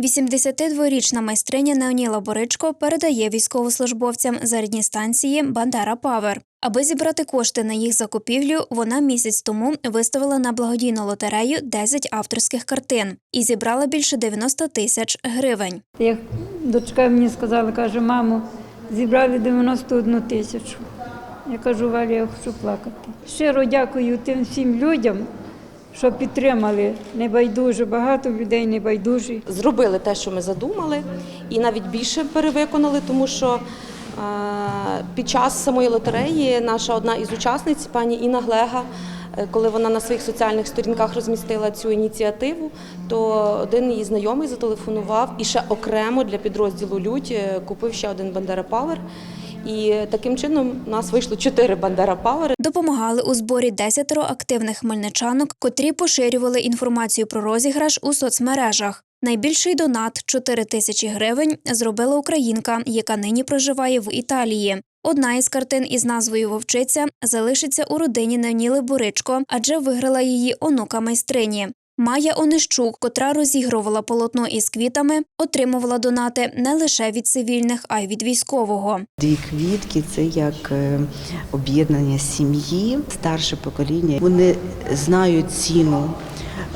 82-річна майстриня Неоніла Боричко передає військовослужбовцям зарядні станції Бандера Павер. Аби зібрати кошти на їх закупівлю, вона місяць тому виставила на благодійну лотерею 10 авторських картин і зібрала більше 90 тисяч гривень. Як дочка мені сказала, каже, мамо, зібрали 91 тисячу. Я кажу, Валя, я хочу плакати. Щиро дякую тим всім людям, що підтримали небайдуже, багато людей небайдужі. зробили те, що ми задумали, і навіть більше перевиконали, тому що е, під час самої лотереї наша одна із учасниць, пані Інна Глега, е, коли вона на своїх соціальних сторінках розмістила цю ініціативу, то один її знайомий зателефонував і ще окремо для підрозділу Людь е, купив ще один Бандера Павер. І таким чином у нас вийшло чотири Бандера Павери. Допомагали у зборі десятеро активних хмельничанок, котрі поширювали інформацію про розіграш у соцмережах. Найбільший донат 4 тисячі гривень зробила українка, яка нині проживає в Італії. Одна із картин із назвою Вовчиця залишиться у родині Неоніли Буричко, адже виграла її онука майстрині. Майя Онищук, котра розігрувала полотно із квітами, отримувала донати не лише від цивільних, а й від військового. Дві квітки це як е, об'єднання сім'ї, старше покоління. Вони знають ціну,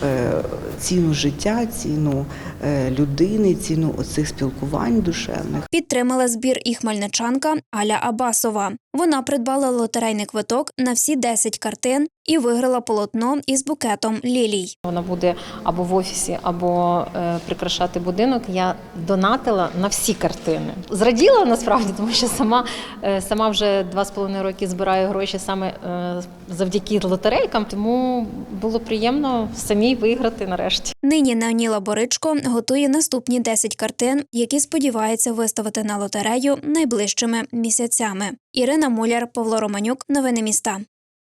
е, ціну життя, ціну е, людини, ціну оцих спілкувань душевних. Підтримала збір і хмельничанка Аля Абасова. Вона придбала лотерейний квиток на всі 10 картин і виграла полотно із букетом лілій. Вона буде або в офісі, або е, прикрашати будинок. Я донатила на всі картини. Зраділа насправді, тому що сама, е, сама вже два з половиною роки збираю гроші саме е, завдяки лотерейкам. Тому було приємно самій виграти нарешті. Нині Неоніла Боричко готує наступні 10 картин, які сподівається виставити на лотерею найближчими місяцями. Ірина Муляр, Павло Романюк. Новини міста.